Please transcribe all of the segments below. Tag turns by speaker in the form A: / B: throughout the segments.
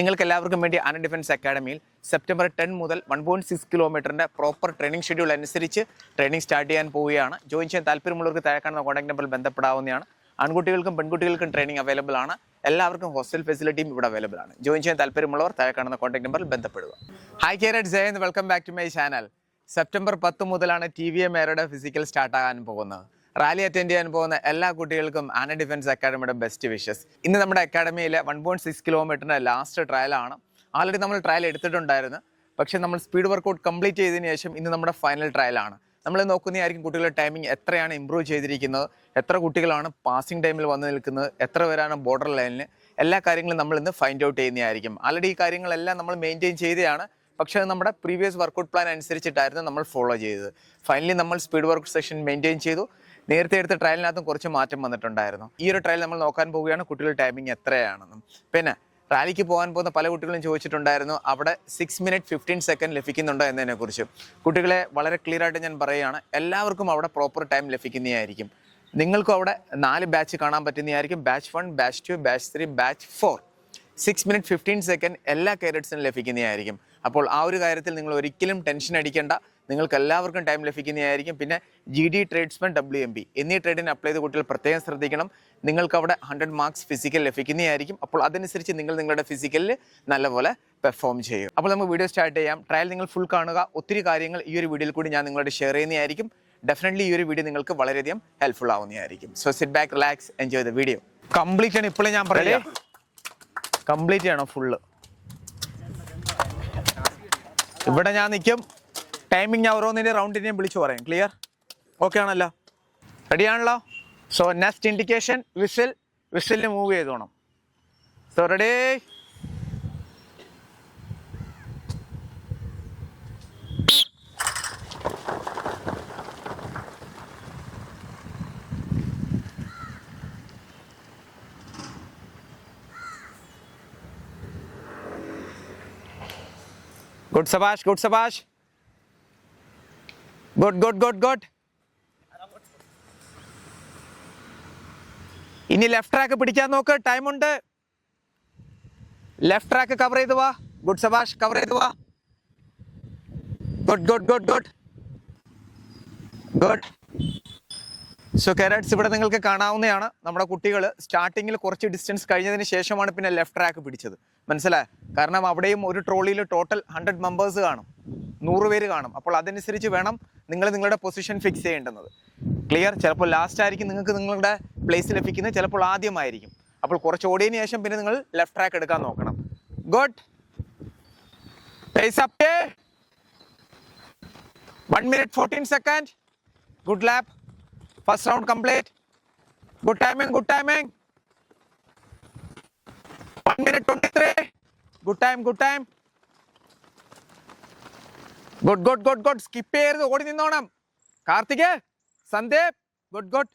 A: നിങ്ങൾക്ക് എല്ലാവർക്കും വേണ്ടി അന ഡിഫൻസ് അക്കാഡമിയിൽ സെപ്റ്റംബർ ടെൻ മുതൽ വൺ പോയിന്റ് സിക്സ് കിലോമീറ്ററിന്റെ പ്രോപ്പർ ട്രെയിനിങ് ഷെഡ്യൂൾ അനുസരിച്ച് ട്രെയിനിങ് സ്റ്റാർട്ട് ചെയ്യാൻ പോവുകയാണ്. ജോയിൻ ചെയ്യാൻ താല്പര്യമുള്ളവർക്ക് താഴെ കാണുന്ന കോൺടാക്ട് നമ്പറിൽ ബന്ധപ്പെടാവുന്നതാണ്. ആൺകുട്ടികൾക്കും പെൺകുട്ടികൾക്കും ട്രെയിനിങ് അവൈലബിൾ ആണ്. എല്ലാവർക്കും ഹോസ്റ്റൽ ഫെസിലിറ്റിയും ഇവിടെ അവൈലബിൾ ആണ്. ജോയിൻ ചെയ്യാൻ താല്പര്യമുള്ളവർ താഴെ കാണുന്ന കോൺടാക്ട് നമ്പറിൽ ബന്ധപ്പെടുക. Hi cadet Jayan welcome back to my channel September പത്ത് മുതലാണ് ടി വി എ മേരയുടെ ഫിസിക്കൽ സ്റ്റാർട്ടാകാൻ പോകുന്നത്. റാലി അറ്റൻഡ് ചെയ്യാൻ പോകുന്ന എല്ലാ കുട്ടികൾക്കും ആന ഡിഫൻസ് അക്കാഡമിയുടെ ബെസ്റ്റ് വിഷസ്. ഇന്ന് നമ്മുടെ അക്കാഡമിയിലെ വൺ പോയിന്റ് സിക്സ് കിലോമീറ്ററിന്റെ ലാസ്റ്റ് ട്രയൽ ആണ്. ആൾറെഡി നമ്മൾ ട്രയൽ എടുത്തിട്ടുണ്ടായിരുന്നു. പക്ഷേ നമ്മൾ സ്പീഡ് വർക്കൗട്ട് കംപ്ലീറ്റ് ചെയ്തതിന് ശേഷം ഇന്ന് നമ്മുടെ ഫൈനൽ ട്രയൽ ആണ്. നമ്മൾ നോക്കുന്നതായിരിക്കും കുട്ടികളുടെ ടൈമിംഗ് എത്രയാണ് ഇമ്പ്രൂവ് ചെയ്തിരിക്കുന്നത് എത്ര കുട്ടികളാണ് പാസിംഗ് ടൈമിൽ വന്നു നിൽക്കുന്നത് എത്ര പേരാണ് ബോർഡർ ലൈനിൽ എല്ലാ കാര്യങ്ങളും നമ്മൾ ഇന്ന് ഫൈൻഡ് ഔട്ട് ചെയ്യുന്നതായിരിക്കും. ആൾറെഡി ഈ കാര്യങ്ങളെല്ലാം നമ്മൾ മെയിന്റെയിൻ ചെയ്തതാണ്. പക്ഷേ നമ്മുടെ പ്രീവിയസ് വർക്കൗട്ട് പ്ലാൻ അനുസരിച്ചിട്ടായിരുന്നു നമ്മൾ ഫോളോ ചെയ്തത്. ഫൈനലി നമ്മൾ സ്പീഡ് വർക്ക് സെഷൻ മെയിന്റെയിൻ ചെയ്തു. നേരത്തെ എടുത്ത ട്രയലിനകത്തും കുറച്ച് മാറ്റം വന്നിട്ടുണ്ടായിരുന്നു. ഈ ഒരു ട്രയൽ നമ്മൾ നോക്കാൻ പോവുകയാണ്. കുട്ടികളുടെ ടൈമിംഗ് എത്രയാണെന്നും. പിന്നെ റാലിക്ക് പോകാൻ പോകുന്ന പല കുട്ടികളും ചോദിച്ചിട്ടുണ്ടായിരുന്നു അവിടെ സിക്സ് മിനിറ്റ് ഫിഫ്റ്റീൻ സെക്കൻഡ് ലഭിക്കുന്നുണ്ടോ എന്നതിനെ കുറിച്ച് കുട്ടികളെ വളരെ ക്ലിയർ ആയിട്ട് ഞാൻ പറയുകയാണ് എല്ലാവർക്കും അവിടെ പ്രോപ്പർ ടൈം ലഭിക്കുന്നതായിരിക്കും. നിങ്ങൾക്കും അവിടെ നാല് ബാച്ച് കാണാൻ പറ്റുന്നതായിരിക്കും. Batch one batch two batch three batch four six minute fifteen second എല്ലാ കേരറ്റ്സിനും ലഭിക്കുന്നതായിരിക്കും. അപ്പോൾ ആ ഒരു കാര്യത്തിൽ നിങ്ങൾ ഒരിക്കലും ടെൻഷൻ അടിക്കേണ്ട. നിങ്ങൾക്ക് എല്ലാവർക്കും ടൈം ലഭിക്കുന്നതായിരിക്കും. പിന്നെ G D tradesman W M B എന്നീ ട്രേഡിന് അപ്ലൈ ചെയ്ത കുട്ടികൾ പ്രത്യേകം ശ്രദ്ധിക്കണം. നിങ്ങൾക്ക് അവിടെ ഹൺഡ്രഡ് മാർക്സ് ഫിസിക്കൽ ലഭിക്കുന്നതായിരിക്കും. അപ്പോൾ അതനുസരിച്ച് നിങ്ങൾ നിങ്ങളുടെ ഫിസിക്കലിൽ നല്ലപോലെ പെർഫോം ചെയ്യും. അപ്പോൾ നമുക്ക് വീഡിയോ സ്റ്റാർട്ട് ചെയ്യാം. ട്രയൽ നിങ്ങൾ ഫുൾ കാണുക. ഒത്തിരി കാര്യങ്ങൾ ഈ ഒരു വീഡിയോയിൽ കൂടി ഞാൻ നിങ്ങളോട് ഷെയർ ചെയ്യുന്നതായിരിക്കും. ഡെഫിനറ്റ്ലി ഈ ഒരു വീഡിയോ നിങ്ങൾക്ക് വളരെയധികം helpful ആവുന്നതായിരിക്കും. So sit back relax enjoy the video complete ആണ് ഇപ്പോഴും ഞാൻ പറയാം. കംപ്ലീറ്റ് ചെയ്യണം ഫുള്ള് ഇവിടെ ഞാൻ നിൽക്കും ടൈമിംഗ് ഞാൻ ഓരോന്നിന്റെ റൗണ്ടിനെയും വിളിച്ചു പറയാം. ക്ലിയർ ഓക്കെ ആണല്ലോ. റെഡി ആണല്ലോ? സോ നെക്സ്റ്റ് ഇൻഡിക്കേഷൻ വിസിൽ വിസിലിന് മൂവ് ചെയ്തോണം. സോ റെഡി ഗുഡ് സബാഷ് ഗുഡ് സബാഷ് ഗുഡ് ഗുഡ് ഗുഡ് ഗുഡ്. ഇനി ലെഫ്റ്റ് ട്രാക്ക് പിടിക്കാൻ നോക്ക്. ടൈം ഉണ്ട്. ലെഫ്റ്റ് ട്രാക്ക് കവർ ചെയ്ത് വാ. ഗുഡ് സബാഷ് കവർ ചെയ്ത് വാ. Good good good good good so cadets ഇവിടെ നിങ്ങൾക്ക് കാണാവുന്നതാണ് നമ്മുടെ കുട്ടികൾ സ്റ്റാർട്ടിങ്ങിൽ കുറച്ച് ഡിസ്റ്റൻസ് കഴിഞ്ഞതിന് ശേഷമാണ് പിന്നെ ലെഫ്റ്റ് ട്രാക്ക് പിടിച്ചത്. മനസ്സിലായി? കാരണം അവിടെയും ഒരു ട്രോളിയിൽ ടോട്ടൽ ഹൺഡ്രഡ് മെമ്പേഴ്സ് കാണും. നൂറ് പേര് കാണും. അപ്പോൾ അതനുസരിച്ച് വേണം നിങ്ങൾ നിങ്ങളുടെ പൊസിഷൻ ഫിക്സ് ചെയ്യേണ്ടുന്നത്. ക്ലിയർ ചിലപ്പോൾ ലാസ്റ്റ് ആയിരിക്കും നിങ്ങൾക്ക് നിങ്ങളുടെ പ്ലേസ് ലഭിക്കുന്നത് ചിലപ്പോൾ ആദ്യമായിരിക്കും. അപ്പോൾ കുറച്ച് ഓടിയതിന് ശേഷം പിന്നെ നിങ്ങൾ ലെഫ്റ്റ് ട്രാക്ക് എടുക്കാൻ നോക്കണം. Good one minute fourteen second good lap round complete good timing good timing one minute twenty 23. Good time good time. Good good good good skip ചെയ്യരുത് ഓടി നിന്നോണം Karthik Sandeep good good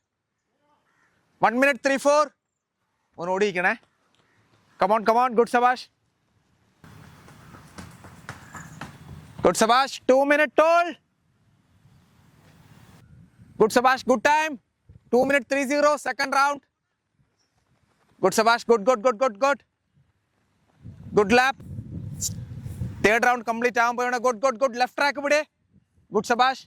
A: one minute three four ഒന്ന് ഓടിയിരിക്കണേ come on come on good സബാഷ് good സബാഷ് two minute toll Good Sabash, good time. 2 minute 30, second round. Good Sabash, good, good, good, good, good. Good lap. Third complete complete ആകുമ്പോഴാണ് good good good. Left track ഇവിടെ. Good സബാഷ്.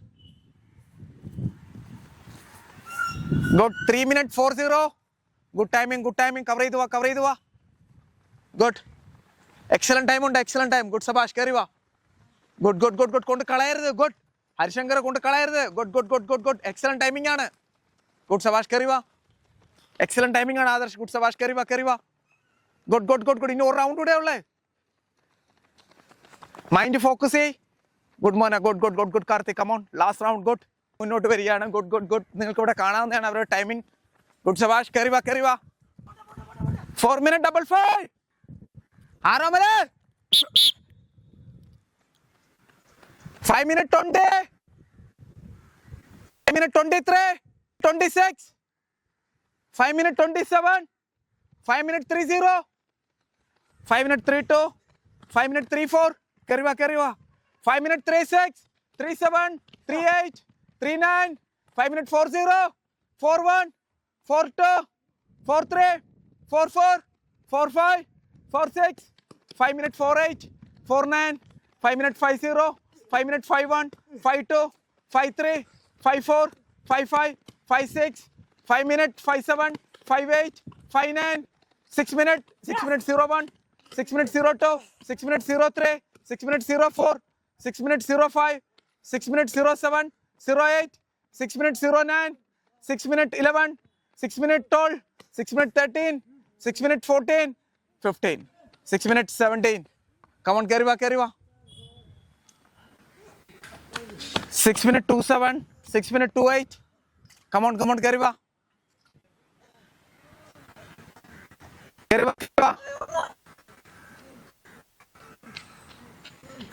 A: Good. Three minute four zero good timing good timing cover ചെയ്തു വാ cover ചെയ്തു വാ. Good excellent time ഉണ്ട് excellent time good സബാഷ് കയറി വാ. ഗുഡ് ഗുഡ് ഗുഡ് ഗുഡ് കൊണ്ട് കളയരുത്. ഗുഡ് ഹരിശങ്കർ കൊണ്ട് കളയരുത്. Good good good good good excellent timing ആണ്. ഗുഡ് സബാഷ് കയറി വാ. എക്സലന്റ് ടൈമിംഗ് ആണ് ആദർശ്. ഗുഡ് സബാഷ് കയറി വാ കയറി വാ. ഗുഡ് ഗുഡ് ഗുഡ് ഗുഡ് ഇനി ഒരു റൗണ്ട് കൂടെ ഉള്ളേ. മൈൻഡ് ഫോക്കസ് ചെയ് good morning good good good good Karthik come on last round good മുന്നോട്ട് വരികയാണ്. ഗുഡ് ഗുഡ് ഗുഡ് നിങ്ങൾക്ക് ഇവിടെ കാണാവുന്നതാണ് അവരുടെ ടൈമിംഗ് ഗുഡ് സബാഷ് കയറി വാ കയറി വാ. ഫോർ മിനിറ്റ് ഡബിൾ ഫൈവ് ആറോ minute Five minute twenty. Five minute Kariwa, Kariwa. 5 minute 36, 37, 38, 39, 5 minute 40, 41, 42, 43, 44, 45, 46, 5 minute 48, 49, 5 minute 50, 5 minute 51, 52, 53, 54, 55, 56, 5 minute 57, 58, 59, 6 minute, 6 minute 01, 6 minute 02, 6 minute 03, six minute zero four six minute zero five six minute zero seven zero eight six minute zero nine six minute eleven six minute twelve six minute thirteen six minute fourteen fifteen six minute seventeen come on ಕ್ಯಾರಿವಾ ಕ್ಯಾರಿವಾ six minute two seven six minute two eight come on come on ಕ್ಯಾರಿವಾ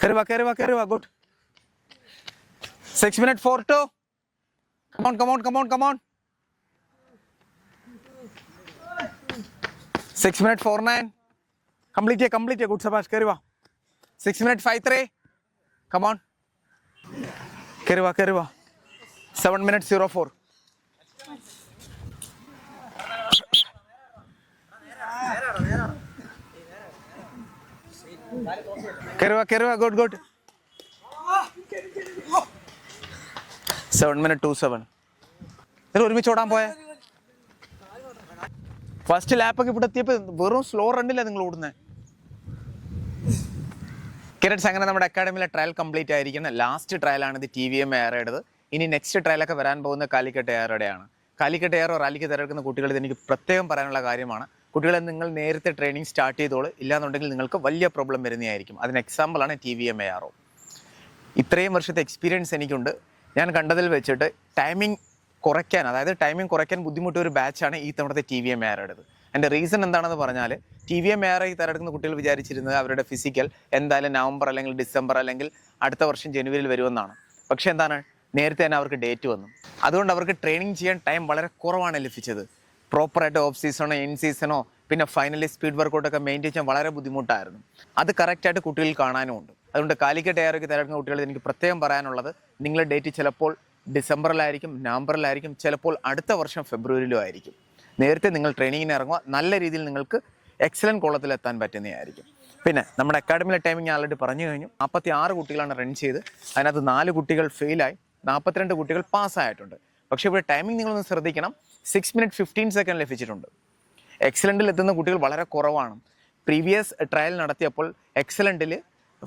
A: Kariwa, Kariwa, Kariwa, good. Six minute four two. Come on, come on, come on, come on. Six minute four nine. Complete here, complete here. Good Sabash Kariwa. Six minute five three. Come on. Kariwa, Kariwa. Seven minute zero four. Carry va, ഗോട്ട് got. Seven minute 7 seven 2 7. ഇത് ഒരുമിച്ച് ഓടാൻ പോയേ. First ലാപ്പൊക്കെ ഇവിടെ എത്തിയപ്പോൾ വെറും slow റണ്ണില്ല നിങ്ങൾ ഓടുന്നത് കിരട്സ് അങ്ങനെ നമ്മുടെ അക്കാഡമിയിലെ ട്രയൽ കംപ്ലീറ്റ് ആയിരിക്കുന്ന ലാസ്റ്റ് ട്രയലാണ് ഇത് ടി വി എം എയറേടത് ഇനി നെക്സ്റ്റ് ട്രയലൊക്കെ വരാൻ പോകുന്ന കാലിക്കട്ട് എയറുടെയാണ് കാലിക്കട്ട് എയറോ റാലിക്ക് തിരഞ്ഞെടുക്കുന്ന കുട്ടികളിൽ എനിക്ക് പ്രത്യേകം പറയാനുള്ള കാര്യമാണ്. കുട്ടികളെ നിങ്ങൾ നേരത്തെ ട്രെയിനിങ് സ്റ്റാർട്ട് ചെയ്തോളൂ. ഇല്ലാന്നുണ്ടെങ്കിൽ നിങ്ങൾക്ക് വലിയ പ്രോബ്ലം വരുന്നതായിരിക്കും. അതിന് എക്സാമ്പിളാണ് T V M A R O ഇത്രയും വർഷത്തെ എക്സ്പീരിയൻസ് എനിക്കുണ്ട്. ഞാൻ കണ്ടതിൽ വെച്ചിട്ട് ടൈമിംഗ് കുറയ്ക്കാൻ അതായത് ടൈമിംഗ് കുറയ്ക്കാൻ ബുദ്ധിമുട്ടൊരു ബാച്ചാണ് ഈ തവണത്തെ T V M A R എടുത്തത് എന്റെ റീസൺ എന്താണെന്ന് പറഞ്ഞാൽ T V M A R I തെരഞ്ഞെടുക്കുന്ന കുട്ടികൾ വിചാരിച്ചിരുന്നത് അവരുടെ ഫിസിക്കൽ എന്തായാലും നവംബർ അല്ലെങ്കിൽ ഡിസംബർ അല്ലെങ്കിൽ അടുത്ത വർഷം ജനുവരിയിൽ വരുമെന്നാണ്. പക്ഷേ എന്താണ്? നേരത്തെ തന്നെ അവർക്ക് ഡേറ്റ് വന്നു. അതുകൊണ്ട് അവർക്ക് ട്രെയിനിങ് ചെയ്യാൻ ടൈം വളരെ കുറവാണ് ലഭിച്ചത്. പ്രോപ്പറായിട്ട് ഓഫ് സീസണോ ഇൻ സീസണോ പിന്നെ ഫൈനലി സ്പീഡ് വർക്കൗട്ടൊക്കെ മെയിന്റെയിൻ ചെയ്യാൻ വളരെ ബുദ്ധിമുട്ടായിരുന്നു. അത് കറക്റ്റായിട്ട് കുട്ടികൾ കാണാനും ഉണ്ട്. അതുകൊണ്ട് കാലിക്കറ്റ് എയറൊക്കെ തിരഞ്ഞെടുക്കുന്ന കുട്ടികൾ എനിക്ക് പ്രത്യേകം പറയാനുള്ളത് നിങ്ങളുടെ ഡേറ്റ് ചിലപ്പോൾ ഡിസംബറിലായിരിക്കും നവംബറിലായിരിക്കും ചിലപ്പോൾ അടുത്ത വർഷം ഫെബ്രുവരിയിലും ആയിരിക്കും. നേരത്തെ നിങ്ങൾ ട്രെയിനിങ്ങിന് ഇറങ്ങുക നല്ല രീതിയിൽ നിങ്ങൾക്ക് എക്സലന്റ് കോളത്തിലെത്താൻ പറ്റുന്നതായിരിക്കും. പിന്നെ നമ്മുടെ അക്കാഡമിയിലെ ടൈമിംഗ് ആൾറെഡി പറഞ്ഞു കഴിഞ്ഞു. നാൽപ്പത്തി ആറ് കുട്ടികളാണ് റൺ ചെയ്ത്. അതിനകത്ത് നാല് കുട്ടികൾ ഫെയിലായി നാൽപ്പത്തിരണ്ട് കുട്ടികൾ പാസ്സായിട്ടുണ്ട് പക്ഷേ ഇവിടെ ടൈമിംഗ് നിങ്ങളൊന്ന് ശ്രദ്ധിക്കണം. സിക്സ് മിനിറ്റ് ഫിഫ്റ്റീൻ സെക്കൻഡ് ലഭിച്ചിട്ടുണ്ട്. എക്സലന്റിൽ എത്തുന്ന കുട്ടികൾ വളരെ കുറവാണ്. പ്രീവിയസ് ട്രയൽ നടത്തിയപ്പോൾ എക്സലന്റിൽ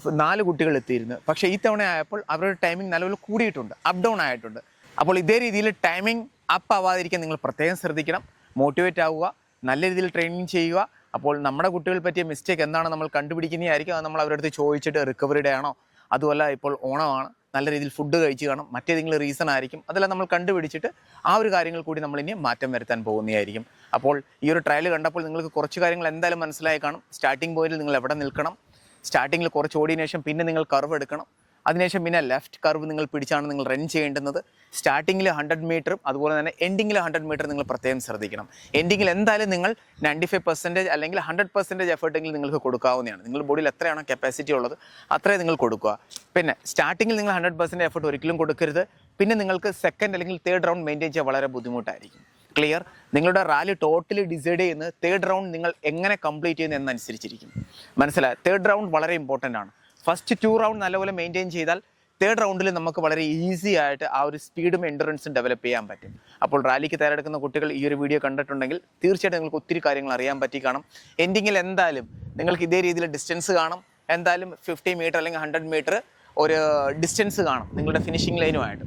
A: നാല് കുട്ടികൾ എത്തിയിരുന്നു. പക്ഷേ ഈ തവണ ആയപ്പോൾ അവരുടെ ടൈമിംഗ് നല്ലപോലെ കൂടിയിട്ടുണ്ട്. അപ്പ് ഡൗൺ ആയിട്ടുണ്ട്. അപ്പോൾ ഇതേ രീതിയിൽ ടൈമിംഗ് അപ്പ് ആവാതിരിക്കാൻ നിങ്ങൾ പ്രത്യേകം ശ്രദ്ധിക്കണം. മോട്ടിവേറ്റ് ആവുക. നല്ല രീതിയിൽ ട്രെയിനിങ് ചെയ്യുക. അപ്പോൾ നമ്മുടെ കുട്ടികൾ പറ്റിയ മിസ്റ്റേക്ക് എന്താണ് നമ്മൾ കണ്ടുപിടിക്കുന്നതായിരിക്കും. അത് നമ്മൾ അവരുടെ അടുത്ത് ചോദിച്ചിട്ട് ഡേ ആണോ? അതുമല്ല ഇപ്പോൾ ഓണമാണ്. നല്ല രീതിയിൽ ഫുഡ് കഴിച്ച് കാണും. മറ്റേതെങ്കിലും റീസൺ ആയിരിക്കും. അതെല്ലാം നമ്മൾ കണ്ടുപിടിച്ചിട്ട് ആ ഒരു കാര്യങ്ങൾ കൂടി നമ്മൾ ഇനി മാറ്റം വരുത്താൻ പോകുന്നതായിരിക്കും. അപ്പോൾ ഈ ഒരു ട്രയൽ കണ്ടപ്പോൾ നിങ്ങൾക്ക് കുറച്ച് കാര്യങ്ങൾ എന്തായാലും മനസ്സിലായി കാണും. സ്റ്റാർട്ടിംഗ് പോയിന്റിൽ നിങ്ങൾ എവിടെ നിൽക്കണം? സ്റ്റാർട്ടിങ്ങിൽ കുറച്ച് ഓടിയതിനു ശേഷം പിന്നെ നിങ്ങൾ കർവ് എടുക്കണം. അതിനുശേഷം പിന്നെ ലെഫ്റ്റ് കർവ് നിങ്ങൾ പിടിച്ചാണ് നിങ്ങൾ റൺ ചെയ്യേണ്ടുന്നത്. സ്റ്റാർട്ടിങ്ങിൽ ഹൺഡ്രഡ് മീറ്ററും അതുപോലെ തന്നെ എൻഡിങ്ങിൽ ഹൺഡ്രഡ് മീറ്റർ നിങ്ങൾ പ്രത്യേകം ശ്രദ്ധിക്കണം. എൻഡിങ്ങിൽ എന്തായാലും നിങ്ങൾ നയന്റി ഫൈവ് പെർസെന്റേജ് അല്ലെങ്കിൽ ഹൺഡ്രഡ് പെർസെന്റേജ് എഫേർട്ടെങ്കിലും നിങ്ങൾക്ക് കൊടുക്കാവുന്നതാണ്. നിങ്ങളുടെ ബോഡിയിൽ എത്രയാണോ കപ്പാസിറ്റി ഉള്ളത് അത്രയും നിങ്ങൾ കൊടുക്കുക. പിന്നെ സ്റ്റാർട്ടിങ്ങിൽ നിങ്ങൾ ഹൺഡ്രഡ് പെർസെന്റ് എഫേർട്ട് ഒരിക്കലും കൊടുക്കരുത്. പിന്നെ നിങ്ങൾക്ക് സെക്കൻഡ് അല്ലെങ്കിൽ തേർഡ് റൗണ്ട് മെയിന്റെയിൻ ചെയ്യാൻ വളരെ ബുദ്ധിമുട്ടായിരിക്കും. ക്ലിയർ നിങ്ങളുടെ റാലി ടോട്ടലി ഡിസൈഡ് ചെയ്യുന്നത് തേർഡ് റൗണ്ട് നിങ്ങൾ എങ്ങനെ കംപ്ലീറ്റ് ചെയ്യുന്നു എന്നനുസരിച്ചിരിക്കും. മനസ്സിലായി? തേർഡ് റൗണ്ട് വളരെ ഇമ്പോർട്ടന്റ് ആണ്. ഫസ്റ്റ് ടു റൗണ്ട് നല്ലപോലെ മെയിന്റെയിൻ ചെയ്താൽ തേർഡ് റൗണ്ടിൽ നമുക്ക് വളരെ ഈസി ആയിട്ട് ആ ഒരു സ്പീഡും എൻഡുറൻസും ഡെവലപ്പ് ചെയ്യാൻ പറ്റും. അപ്പോൾ റാലിക്ക് തയ്യാറെടുക്കുന്ന കുട്ടികൾ ഈ ഒരു വീഡിയോ കണ്ടിട്ടുണ്ടെങ്കിൽ തീർച്ചയായിട്ടും നിങ്ങൾക്ക് ഒത്തിരി കാര്യങ്ങൾ അറിയാൻ പറ്റി കാണും. എൻഡിങ്ങിൽ എന്തായാലും നിങ്ങൾക്ക് ഇതേ രീതിയിൽ ഡിസ്റ്റൻസ് കാണും. എന്തായാലും ഫിഫ്റ്റി മീറ്റർ അല്ലെങ്കിൽ ഹൺഡ്രഡ് മീറ്റർ ഒരു ഡിസ്റ്റൻസ് കാണും നിങ്ങളുടെ ഫിനിഷിംഗ് ലൈനുമായിട്ട്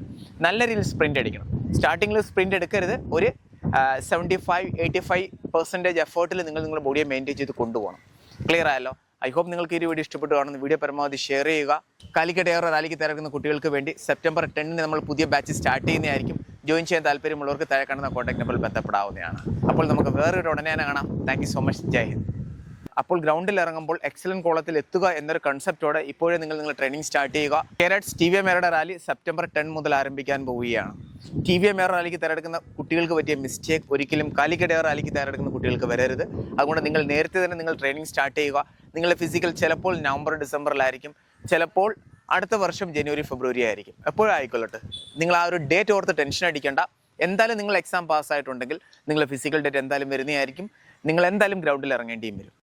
A: നല്ല രീതിയിൽ സ്പ്രിന്റ് അടിക്കണം. സ്റ്റാർട്ടിങ്ങിൽ സ്പ്രിന്റ് എടുക്കരുത്. ഒരു seventy five eighty five percentage എഫേർട്ടിൽ നിങ്ങൾ നിങ്ങളുടെ ബോഡിയെ മെയിന്റെയിൻ ചെയ്ത് കൊണ്ടുപോകണം. ക്ലിയർ ആയല്ലോ? ഐ ഹോപ്പ് നിങ്ങൾക്ക് ഈ വീഡിയോ ഇഷ്ടപ്പെട്ടു കാണുന്ന. വീഡിയോ പരമാവധി ഷെയർ ചെയ്യുക. കാലിക്കറ്റ് എയർ റാലിക്ക് തിരക്കുന്ന കുട്ടികൾക്ക് വേണ്ടി സെപ്റ്റംബർ ടെന്നിന് നമ്മൾ പുതിയ ബാച്ച് സ്റ്റാർട്ട് ചെയ്യുന്നതായിരിക്കും. ജോയിൻ ചെയ്യാൻ താല്പര്യമുള്ളവർക്ക് താഴെ കാണുന്ന കോൺടാക്ട് നമ്പറിൽ ബന്ധപ്പെടാവുന്നതാണ്. അപ്പോൾ നമുക്ക് വേറൊരു ഉടനെ കാണാം. താങ്ക് സോ മച്ച് ജയ് ഹിന്ദ്. അപ്പോൾ ഗ്രൗണ്ടിൽ ഇറങ്ങുമ്പോൾ എക്സലന്റ് കോളത്തിൽ എത്തുക എന്നൊരു കൺസെപ്റ്റോടെ ഇപ്പോഴേ നിങ്ങൾ നിങ്ങൾ ട്രെയിനിങ് സ്റ്റാർട്ട് ചെയ്യുക. കേരറ്റ്സ് ടി വി എ എയുടെ റാലി സെപ്റ്റംബർ ടെൻ മുതൽ ആരംഭിക്കാൻ പോവുകയാണ്. ടി വി എ മേറ റാലിക്ക് തിരഞ്ഞെടുക്കുന്ന കുട്ടികൾക്ക് പറ്റിയ മിസ്റ്റേക്ക് ഒരിക്കലും കാലിക്കടയ റാലിക്ക് തിരഞ്ഞെടുക്കുന്ന കുട്ടികൾക്ക് വരരുത്. അതുകൊണ്ട് നിങ്ങൾ നേരത്തെ തന്നെ നിങ്ങൾ ട്രെയിനിങ് സ്റ്റാർട്ട് ചെയ്യുക. നിങ്ങളുടെ ഫിസിക്കൽ ചിലപ്പോൾ നവംബർ ഡിസംബറിലായിരിക്കും. ചിലപ്പോൾ അടുത്ത വർഷം ജനുവരി ഫെബ്രുവരി ആയിരിക്കും. എപ്പോഴും ആയിക്കൊള്ളട്ടെ. നിങ്ങൾ ആ ഒരു ഡേറ്റ് ഓർത്ത് ടെൻഷൻ അടിക്കേണ്ട. എന്തായാലും നിങ്ങൾ എക്സാം പാസ്സായിട്ടുണ്ടെങ്കിൽ നിങ്ങളുടെ ഫിസിക്കൽ ഡേറ്റ് എന്തായാലും വരുന്നതായിരിക്കും. നിങ്ങൾ എന്തായാലും ഗ്രൗണ്ടിൽ ഇറങ്ങേണ്ടിയും വരും.